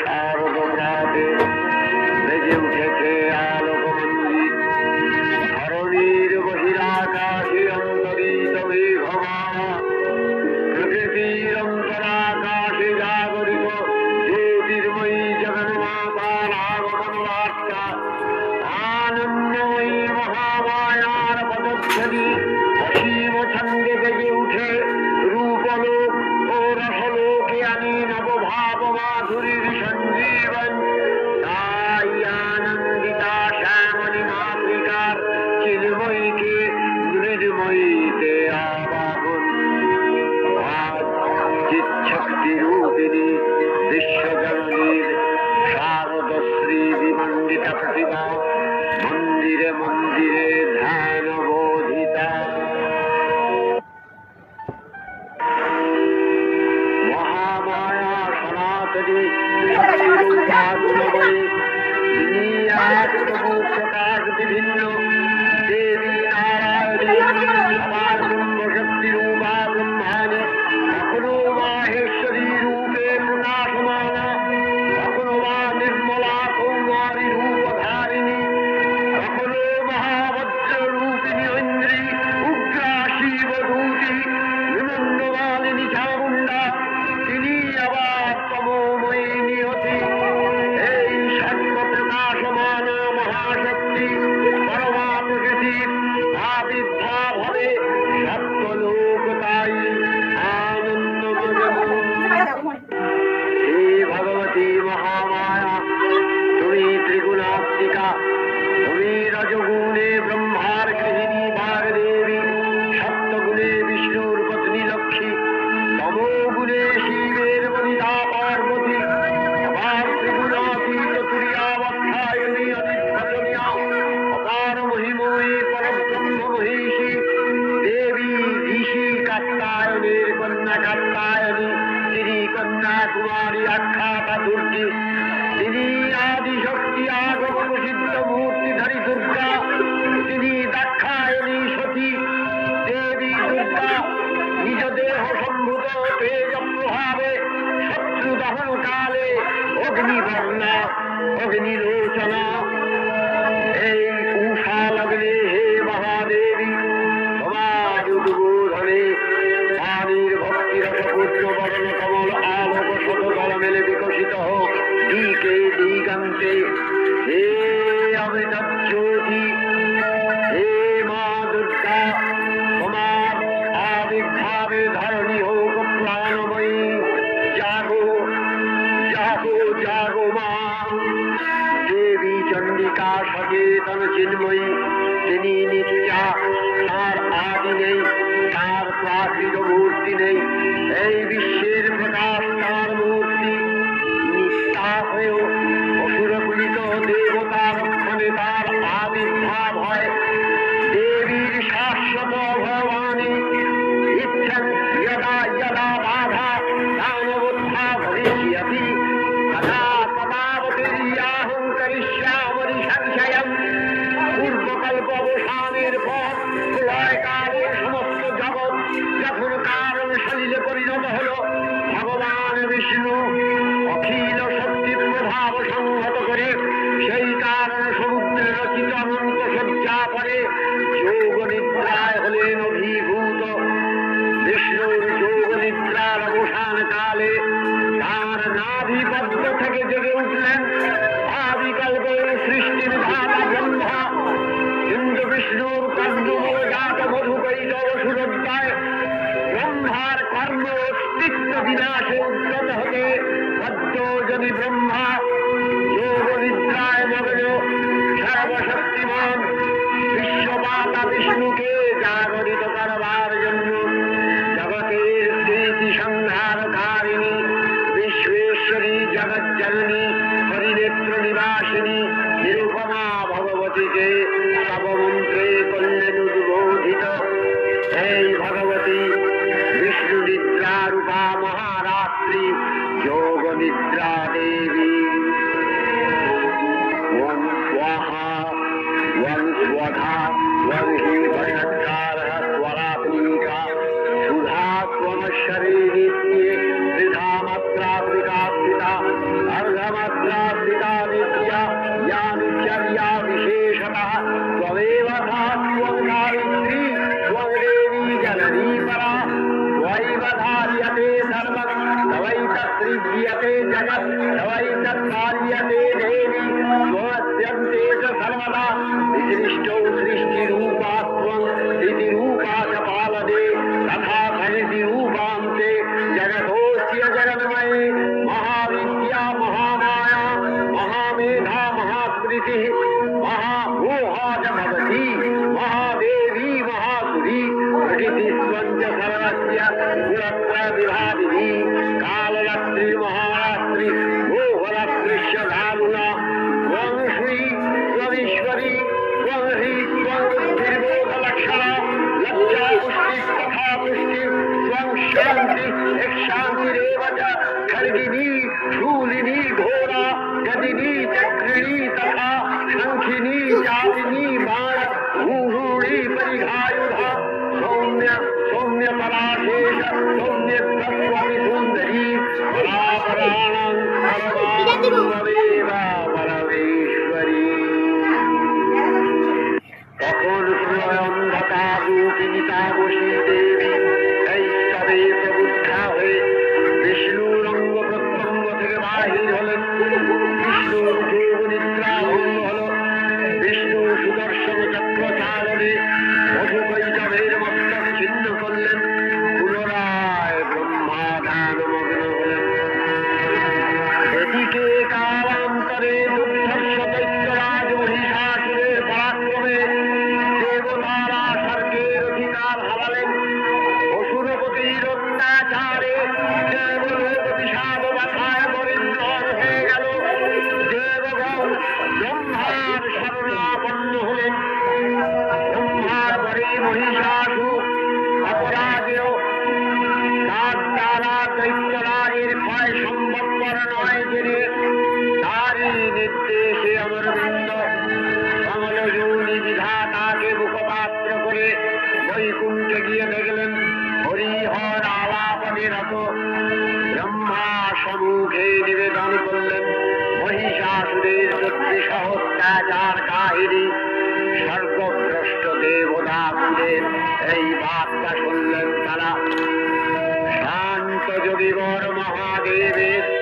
সর্বপ্রাতে বেজে উঠেছে আলোকমন্দির ধরণীর বহিরাকাশে অন্তরিত মেঘমা। প্রকৃতির অন্তরাকাশে জাগরিত জ্যোতির্ময়ী জগন্মাতার আগমন বার্তা। আনন্দময়ী মহামায়ার পদচ্ছবি উঠে। দেবীর কন্যা কাত্তায়নী তিনি কন্যা কুমারী আখ্যাতা দুর্গী তিনি আদি শক্তি আগমন সিদ্ধ মূর্তিধারী দুর্গা, তিনি দাক্ষায়নী সতী, দেবী দুর্গা, নিজ দেহ সম্ভূত তেজ প্রভাবে শত্রু দহন কালে অগ্নিবর্ণা, অগ্নিলোচনা বিষ্ণু অখিল শক্তি প্রভাব সংহত করে, সেই কারণ সমুদ্রে রচিত অনন্ত শয্যা পরে যোগ নিদ্রায় হলেন অভিভূত। বিষ্ণুর যোগ নিদ্রার ব্রহ্মার ধর্ম অস্তিত্ব বিনাশ উদ্যত হতে সত্য যদি ব্রহ্মা योगनिद्रा देवी वन् स्वाहा वन् स्वधा वन् हि भयथा जगते जगत् हवाई तत्कार्यते देवी भवत्यन्ते च सर्वदा विसृष्टौ सृष्टिरूपात्वम् इति रूपा च पालदे तथा भजति रूपान्ते जगतोऽस्य जगन्मये महा নিত্যে সে আমার বৃন্দ। কমল যৌনি বিধাতাকে মুখপাত্র করে বৈকুণ্ঠে গিয়ে দেখলেন হরিহর আলাপনে রত। ব্রহ্মা সম্মুখে নিবেদন করলেন, মহিষাসুরের চোদ্দ সহস্রাচার কাহিনী। স্বর্গভ্রষ্ট দেবদাপুরের এই বার্তা শুনলেন তারা। শান্ত যোগীবর মহাদেবের